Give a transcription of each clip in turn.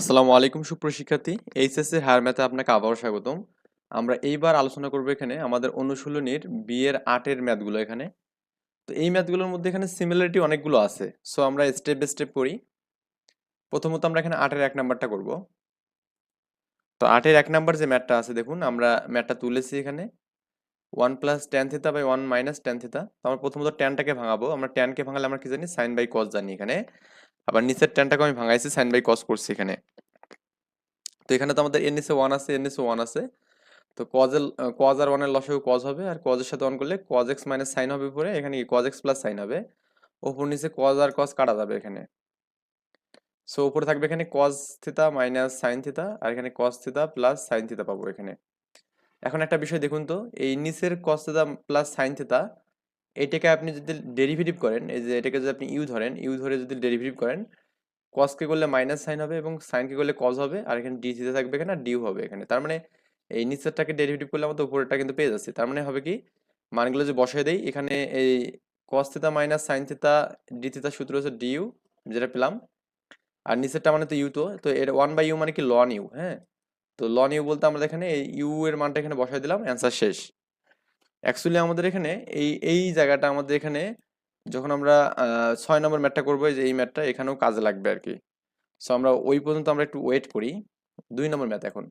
আসসালামু আলাইকুম সুপ্রশিক্ষার্থী HSC higher ম্যাথে আপনাকে আবারও স্বাগতম। আমরা এইবার আলোচনা করব এখানে আমাদের অনুশীলনীর বি এর আটের ম্যাথগুলো এখানে। তো এই ম্যাথগুলোর মধ্যে এখানে সিমিলারিটি অনেকগুলো আছে। সো আমরা স্টেপ বাই স্টেপ করি। প্রথমত আমরা এখানে আটের এক নাম্বারটা করব। তো আটের এক নাম্বার যে ম্যাথটা আছে, দেখুন, আমরা ম্যাথটা তুলেছি এখানে। One plus tan theta by one minus tan theta. তো আমরা প্রথমত টেনটাকে ভাঙাবো। আমরা টেনকে ভাঙালে আমরা কি জানি? সাইন বাই কস জানি এখানে। আবার নিচের টেনটাকে আমি ভাঙাইছি সাইন বাই কস করছি এখানে। তো এখানে তো আমাদের এন নিচে ওয়ান আছে এন নিচে ওয়ান আছে। তো কজের কজ আর ওয়ানের লসেও কজ হবে, আর কজের সাথে অন করলে কজ এক্স মাইনাস সাইন হবে উপরে, এখানে কি কজ এক্স প্লাস সাইন হবে? ওপর নিচে কজ আর কজ কাটা যাবে এখানে। সো উপরে থাকবে এখানে cos theta minus sine theta আর এখানে cos theta plus sine theta পাবো এখানে। এখন একটা বিষয় দেখুন তো, এই নিচের cos theta plus sine theta এটাকে আপনি যদি ডেরিভেটিভ করেন, এই যে এটাকে যদি আপনি ইউ ধরেন ইউ ধরে যদি ডেরিভেটিভ করেন কসকে করলে মাইনাস সাইন হবে এবং সাইনকে করলে কজ হবে, আর এখানে ডি থিতা থাকবে এখানে ডিউ হবে এখানে। তার মানে এই নিচেরটাকে ডেরিভেটিভ করলে আমাদের উপরেরটা কিন্তু পেয়ে যাচ্ছে। তার মানে হবে কি, মানগুলো যে বসাই দেই, এখানে এই cos theta minus sine theta d theta সূত্র হচ্ছে ডিউ যেটা পেলাম। আর নিচেরটা মানে তো ইউ তো তো এর ওয়ান বাই ইউ মানে কি লন ইউ হ্যাঁ? তো লন ইউ বলতে আমরা এখানে এই ইউ এর মানটা এখানে বসাই দিলাম অ্যান্সার শেষ। অ্যাকচুয়ালি আমাদের এখানে এই এই জায়গাটা আমাদের এখানে যখন আমরা ছয় নম্বর ম্যাথটা করব যে এই ম্যাথটা এখানেও কাজে লাগবে আর কি সো আমরা ওই পর্যন্ত আমরা একটু ওয়েট করি। দুই নম্বর ম্যাথ এখন।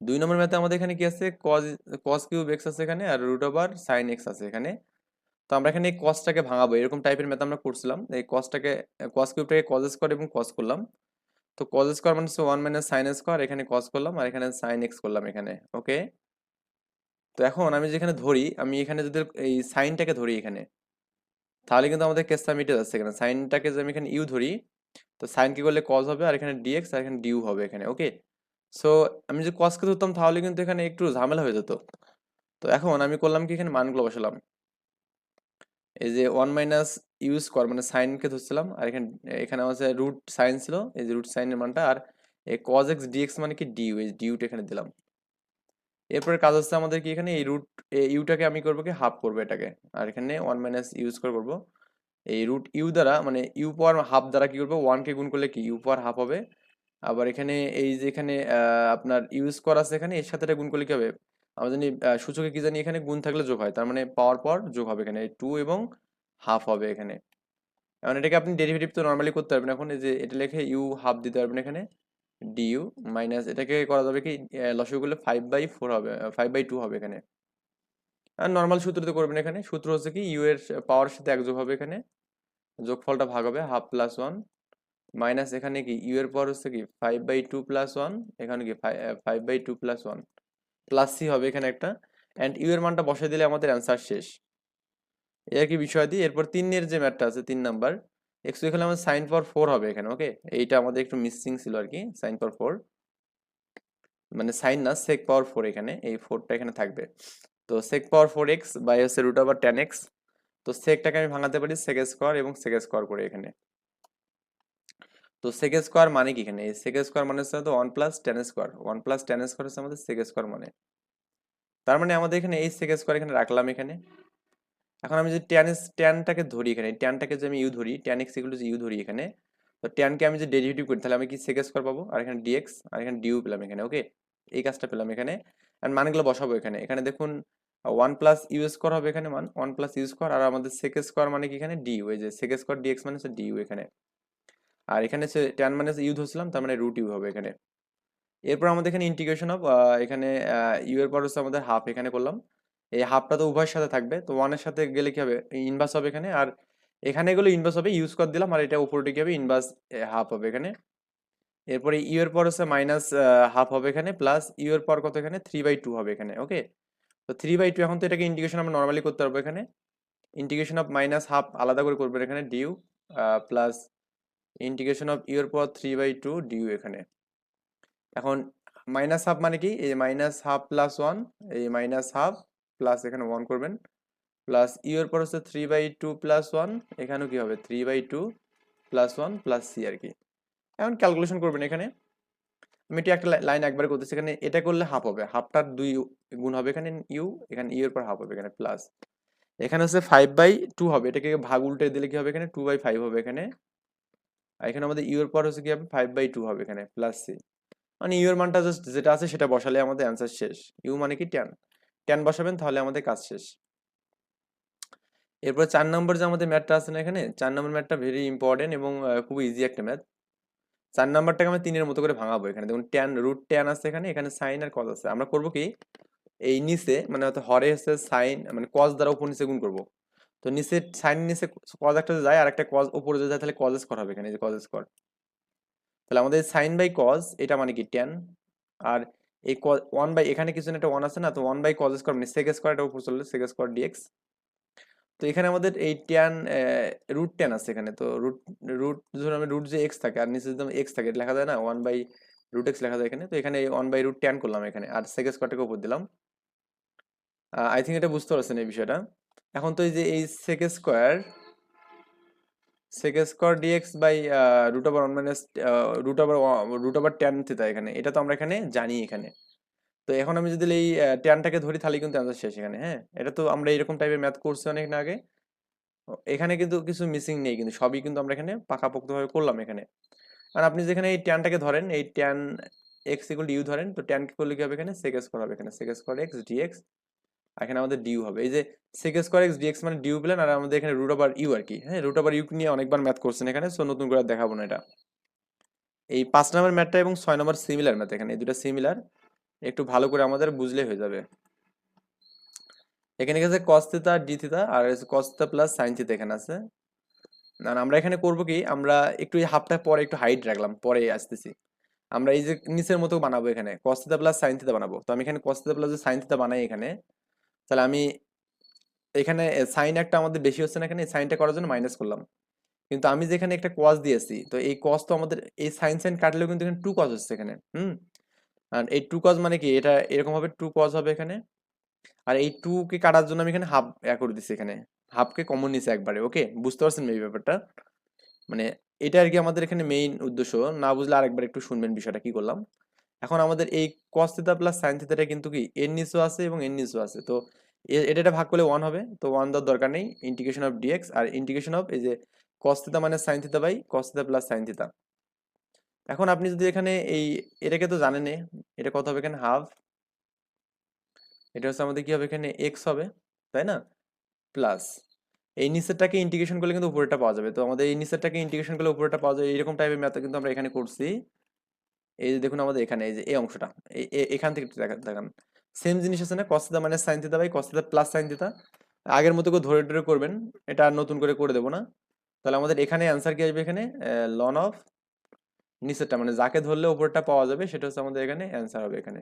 দুই নম্বর ম্যাথে আমাদের এখানে কি আছে? কজ কস কিউব এক্স আছে এখানে আর রুট ওভার সাইন এক্স আছে এখানে। তো আমরা এখানে এই কসটাকে ভাঙাবো। এরকম টাইপের ম্যাথ আমরা করছিলাম। এই কসটাকে কস কিউবটাকে কজ স্কোয়ার এবং কস করলাম। তো কজ স্কোয়ার মানে ওয়ান মাইনাস সাইন স্কোয়ার এখানে কস করলাম আর এখানে সাইন এক্স করলাম এখানে ওকে তো এখন আমি যেখানে ধরি, আমি এখানে যদি এই সাইনটাকে ধরি এখানে, তাহলে কিন্তু আমাদের কেসটা মিটে যাচ্ছে এখানে। সাইনটাকে যদি আমি এখানে ইউ ধরি, তো সাইন কি করলে কজ হবে? আর এখানে ডিএক্স আর এখানে ডিউ হবে এখানে ওকে সো আমি যদি কজকে ধরতাম, তাহলে কিন্তু এখানে একটু ঝামেলা হয়ে যেত। তো এখন আমি করলাম কি? এখানে মানগুলো বসালাম। এই যে ওয়ান মাইনাস ইউ স্কোয়ার মানে সাইনকে ধরছিলাম, আর এখানে এখানে আছে রুট সাইন ছিল, এই যে রুট সাইনের মানটা, আর এই কজ এক্স ডিএক্স মানে কি ডিউ এই ডিউটা এখানে দিলাম। এরপরে কাজ হচ্ছে আমাদের কি এখানে? এই রুট ইউটাকে আমি করব কি হাফ করব এটাকে। আর এখানে ওয়ান মাইনাস ইউ স্কোয়ার করব। এই রুট ইউ দ্বারা মানে ইউ পাওয়ার হাফ দ্বারা কি করব? ওয়ানকে গুণ করলে কি? ইউ পাওয়ার হাফ হবে। আবার এখানে এই যে এখানে আপনার ইউ স্কোয়ার আছে এখানে, এর সাথে এটা গুণ করলে কি হবে? আমরা জানি সূচকে কি জানি এখানে গুণ থাকলে যোগ হয়। তার মানে পাওয়ার পর যোগ হবে এখানে। টু এবং হাফ হবে এখানে। এখন এটাকে আপনি ডেরিভেটিভ তো নর্মালি করতে পারবেন। এখন এই যে এটা লেখে ইউ হাফ দিতে পারবেন এখানে। ডিইউ মাইনাস এটাকে করা যাবে কি লসগু ফাইভ বাই ফোর হবে ফাইভ বাই টু হবে এখানে। আর নর্মাল সূত্রতে করবেন এখানে, সূত্র হচ্ছে কি ইউ এর পাওয়ার সাথে এক যোগ হবে এখানে, যোগফলটা ভাগ হবে হাফ প্লাস ওয়ান মাইনাস এখানে কি ইউ এর পাওয়ার হচ্ছে কি five by two plus one এখানে কি five by two plus one plus C হবে এখানে একটা অ্যান্ড ইউ এর মানটা বসে দিলে আমাদের অ্যান্সার শেষ। এই আর কি বিষয় দিই এরপর তিনের যে ম্যাথটা আছে, তিন নাম্বার এক্স এখানে আমাদের সাইন পাওয়ার ফোর হবে এখানে ওকে এইটা আমাদের একটু মিসিং ছিল আর কি সাইন পাওয়ার ফোর মানে সাইন না সেক পাওয়ার ফোর এখানে, এই ফোরটা এখানে থাকবে। তো sec power four x by হচ্ছে রুট ওভার টেন এক্স তো সেকটাকে আমি ভাঙাতে পারি সেক স্কোয়ার এবং সেক স্কোয়ার করে এখানে। তো সেক স্কোয়ার মানে কি এখানে? এই সেক স্কোয়ার মানে হচ্ছে তো one plus tan square one plus tan square হচ্ছে আমাদের সেক স্কোয়ার মানে। তার মানে আমাদের এখানে এই সেক স্কোয়ার এখানে রাখলাম এখানে। এখন আমি যদি ট্যান ট্যানটাকে ধরি এখানে ট্যানটাকে যে আমি ইউ ধরি ট্যান এক্স এগুলো যে ইউ ধরি এখানে, তো ট্যানকে আমি যে ডেরিভেটিভ করি, তাহলে আমি কি সেক স্কোয়ার পাবো? আর এখানে ডিএক্স আর এখানে ডিউ পেলাম এখানে ওকে এই কাজটা পেলাম এখানে আর মানগুলো বসাবো এখানে। এখানে দেখুন ওয়ান প্লাস ইউ স্কোয়ার হবে এখানে মান ওয়ান প্লাস ইউ স্কোয়ার আর আমাদের সেক স্কোয়ার মানে কি এখানে? ডিউ এই যে সেক স্কোয়ার ডিএক্স মানে হচ্ছে ডিউ এখানে। আর এখানে ট্যান মানে ইউ ধরছিলাম, তার মানে রুট ইউ হবে এখানে। এরপর আমাদের এখানে ইন্টিগ্রেশন অফ এখানে ইউ এর পর হচ্ছে আমাদের হাফ এখানে করলাম। এই হাফটা তো উভয়ের সাথে থাকবে। তো ওয়ানের সাথে গেলে কি হবে? ইনভার্স হবে এখানে। আর এখানে গেলে ইনভার্স হবে। ইউজ করে দিলাম আর এটা উপরটা কি হবে ইনভার্স হাফ হবে এখানে। এরপরে ইউ এর পর হচ্ছে মাইনাস হাফ হবে এখানে। প্লাস ইউ এর পর কত এখানে? থ্রি বাই টু হবে এখানে ওকে তো থ্রি বাই টু এখন তো এটাকে ইন্টিগ্রেশন আমরা নর্মালি করতে পারব এখানে। ইন্টিগ্রেশন অফ মাইনাস হাফ আলাদা করে করবেন এখানে d u plus integration of u এর পর থ্রি বাই টু ডিউ এখানে। এখন মাইনাস হাফ মানে কি? এই মাইনাস হাফ প্লাস ওয়ান এই মাইনাস হাফ প্লাস এখানে ওয়ান করবেন প্লাস ইউ এর পর হচ্ছে three by two plus one এখানেও কি হবে? Three by two plus one plus c আর কি। এখন ক্যালকুলেশন করবেন এখানে। আমি এটি একটা লাইন একবার করতেছি, এখানে এটা করলে হাফ হবে। হাফটার দুই গুণ হবে এখানে ইউ এখানে ইউ এর পর হাফ হবে এখানে প্লাস এখানে হচ্ছে ফাইভ বাই টু হবে, এটাকে ভাগ উল্টে দিলে কি হবে এখানে? টু বাই ফাইভ হবে এখানে। এখানে আমাদের ইউ এর পর হচ্ছে কি হবে? ফাইভ বাই টু হবে এখানে প্লাস সি মানে ইউ এর মানটা জাস্ট যেটা আছে সেটা বসালে আমাদের অ্যান্সার শেষ। ইউ মানে কি ট্যান ট্যান বসাবেন? তাহলে আমাদের কাজ শেষ। এরপর চার নম্বর যে আমাদের ম্যাথটা আছে না এখানে, চার নম্বর ম্যাথটা ভেরি ইম্পর্টেন্ট এবং খুব ইজি একটা ম্যাথ। চার নাম্বারটাকে আমরা তিনের মতো করে ভাঙাবো এখানে। দেখুন ট্যান রুট ট্যান আছে এখানে এখানে সাইন আর কজ আছে। আমরা করব কি? এই নিচে মানে হয়তো হরে হচ্ছে সাইন মানে কজ দ্বারা উপর নিচে গুণ করব। তো নিচে সাইন নিচে কজ একটা যায় আর একটা কজ উপরে যদি যায়, তাহলে কজ স্কোয়ার হবে এখানে যে কজ স্কোয়ার তাহলে আমাদের সাইন বাই কজ এটা মানে কি? ট্যান আর এই ওয়ান বাই এখানে কিছু একটা ওয়ান আছে না? তো ওয়ান বাই কজ স্কোয়ার মানে সেক স্কোয়ার এটা উপর চললে সেক স্কোয়ার ডিএক্স তো এখানে আমাদের এই ট্যান রুট ট্যান আছে এখানে। তো রুট রুট ধরুন আমি রুট যে এক্স থাকে, আর নিচে যদি এক্স থাকে লেখা যায় না? ওয়ান বাই রুট এক্স লেখা যায় এখানে। তো এখানে ওয়ান বাই রুট ট্যান করলাম এখানে, আর সেক স্কোয়ারটাকে উপর দিলাম। আই থিঙ্ক এটা বুঝতে পারছেন এই বিষয়টা। এখন তো এই যে, এই sec square sec square dx by root over one minus root over root over tan theta এখানে। এটা তো আমরা এখানে জানি এখানে। তো এখন আমি যদি এই ট্যানটাকে ধরি তাহলে কিন্তু অ্যান্সার শেষ এখানে হ্যাঁ? এটা তো আমরা এরকম টাইপের ম্যাথ করছি অনেক না আগে এখানে কিন্তু কিছু মিসিং নেই কিন্তু, সবই কিন্তু আমরা এখানে পাকাপোক্তভাবে করলাম এখানে। আর আপনি যেখানে এই ট্যানটাকে ধরেন, এই ট্যান এক্স ইকুয়াল ইউ ধরেন, তো ট্যানকে করলে কি হবে এখানে? সেক স্কোয়ার হবে এখানে। সেক স্কোয়ার এক্স ডিএক্স এখানে আমাদের ডিউ হবে। এই যে সেক স্কোয়ার এক্স ডিএক্স মানে ডিউ পেলেন আর আমাদের এখানে রুট ওভার ইউ আর কি। হ্যাঁ রুট ওভার ইউ নিয়ে অনেকবার ম্যাথ করছেন এখানে সো নতুন করে দেখাবো না এটা। এই পাঁচ নম্বর ম্যাথটা এবং ছয় নম্বর সিমিলার ম্যাথ এখানে, এই দুটো সিমিলার একটু ভালো করে আমাদের বুঝলে হয়ে যাবে। এখানে গেছে কস থিতা ডি থিতা আর cos theta plus sine theta এখানে আছে। না আমরা এখানে করব কি, আমরা একটু হাফটা পরে একটু হাইট রাখলাম, পরে আসতেছি। আমরা এই যে নিচের মতো বানাবো এখানে কস থিতা প্লাস সাইন থিতা বানাবো। তো আমি এখানে কস থিতা প্লাস সাইন থিতা বানাই এখানে। তাহলে আমি এখানে সাইন একটা আমাদের বেশি হচ্ছে না এখানে সাইনটা করার জন্য মাইনাস করলাম। কিন্তু আমি যেখানে একটা কস দিয়েছি, তো এই কস তো আমাদের, এই সাইন সাইন কাটলেও কিন্তু এখানে টু কস হচ্ছে এখানে, হুম? আর এই টু কজ মানে কি? এটা এরকম হবে টু কজ হবে এখানে। আর এই টু কে কাটার জন্য আমি এখানে হাফ করে দিচ্ছি এখানে। হাফকে কমন নিছে একবারে ওকে বুঝতে পারছেন এই ব্যাপারটা? মানে এটা আর কি আমাদের এখানে মেইন উদ্দেশ্য। না বুঝলে আরেকবার একটু শুনবেন বিষয়টা, কি করলাম? এখন আমাদের এই কস থিতা প্লাস সাইন থিতাটা কিন্তু কি এর নিচেও আছে এবং এর নিচেও আছে। তো এটা এটা ভাগ করলে ওয়ান হবে। তো ওয়ান দেওয়ার দরকার নেই। ইন্টিগ্রেশন অফ ডিএক্স আর ইন্টিগ্রেশন অফ এই যে কস থিতা মানে sine theta by theta plus sine theta এখন আপনি যদি এখানে এই, এটাকে তো জানেন এটা কত হবে এখানে? হাফ এটা হচ্ছে আমাদের কি হবে এখানে? এক্স হবে, তাই না? প্লাস এই নিচেরটাকে ইন্টিগ্রেশন করলে কিন্তু উপরেটা পাওয়া যাবে। তো আমাদের এই নিচেরটাকে ইন্টিগ্রেশন করলে উপরেটা পাওয়া যাবে এরকম টাইপের ম্যাথ কিন্তু আমরা এখানে করছি। এই যে দেখুন আমাদের এখানে এই যে এই অংশটা এখান থেকে দেখান। সেম জিনিস আছে না কস মানে sine theta by cos theta plus sine theta আগের মতো করে ধরে ধরে করবেন, এটা আর নতুন করে করে দেবো না। তাহলে আমাদের এখানে অ্যান্সার কি আসবে এখানে? লন অফ নিচেরটা মানে যাকে ধরলে ওপরটা পাওয়া যাবে, সেটা হচ্ছে আমাদের এখানে অ্যান্সার হবে এখানে।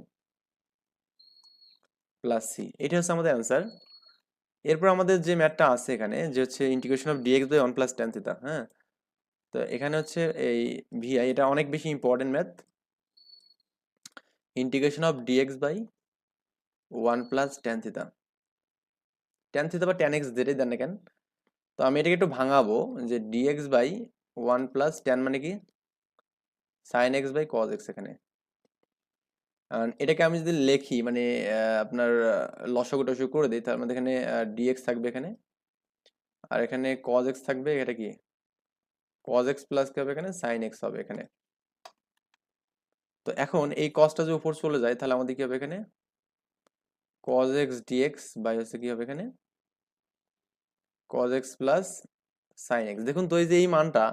প্লাস সি এটা হচ্ছে আমাদের অ্যান্সার এরপর আমাদের যে ম্যাথটা আছে এখানে, যে হচ্ছে integration of dx by one plus tan theta হ্যাঁ? তো এখানে হচ্ছে এই ভিআই এটা অনেক বেশি important math integration of dx by one plus tan theta tan theta বা টেন এক্স যেটাই দেন না কেন, তো আমি এটাকে একটু ভাঙাবো যে dx by one plus tan মানে কি? Sine x by cos x এখানে। এটাকে আমি যদি লিখি মানে আপনার লসগু টসগু করে দিই, তার মধ্যে এখানে ডিএক্স থাকবে এখানে। আর এখানে কজ এক্স থাকবে, এটা কি? কজ এক্স প্লাস কি হবে এখানে? সাইন এক্স হবে এখানে। তো এখন এই কজটা যদি উপর চলে যায়, তাহলে আমাদের কি হবে এখানে? কজ এক্স ডিএক্স বাই হচ্ছে কি হবে এখানে? Cos x plus sine x দেখুন তো এই যে এই মানটা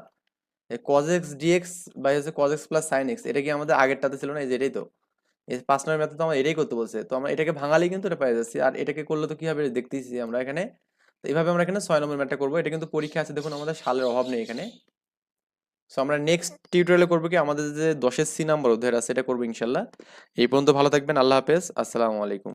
কজ এক্স ডিএক্স বাই হচ্ছে cos x plus sine x এটা কি আমাদের আগেরটাতে ছিল না? এই যে এটাই তো। এই পাঁচ নম্বর ম্যাথে তো আমরা এটাই করতে বলছে। তো আমরা এটাকে ভাঙালেই কিন্তু এটা পেয়ে যাচ্ছি। আর এটাকে করলে তো কি হবে? দেখতেইছি আমরা এখানে, তো এইভাবে আমরা এখানে ছয় নম্বর ম্যাথটা করব। এটা কিন্তু পরীক্ষা আছে, দেখুন আমাদের সালের অভাব নেই এখানে। সো আমরা নেক্সট টিউটোরিয়ালে করব কি? আমাদের যে দশের সি নাম্বার অধ্যায় আছে, এটা করব ইনশাল্লাহ। এই পর্যন্ত ভালো থাকবেন, আল্লাহ হাফেজ। আসসালামু আলাইকুম।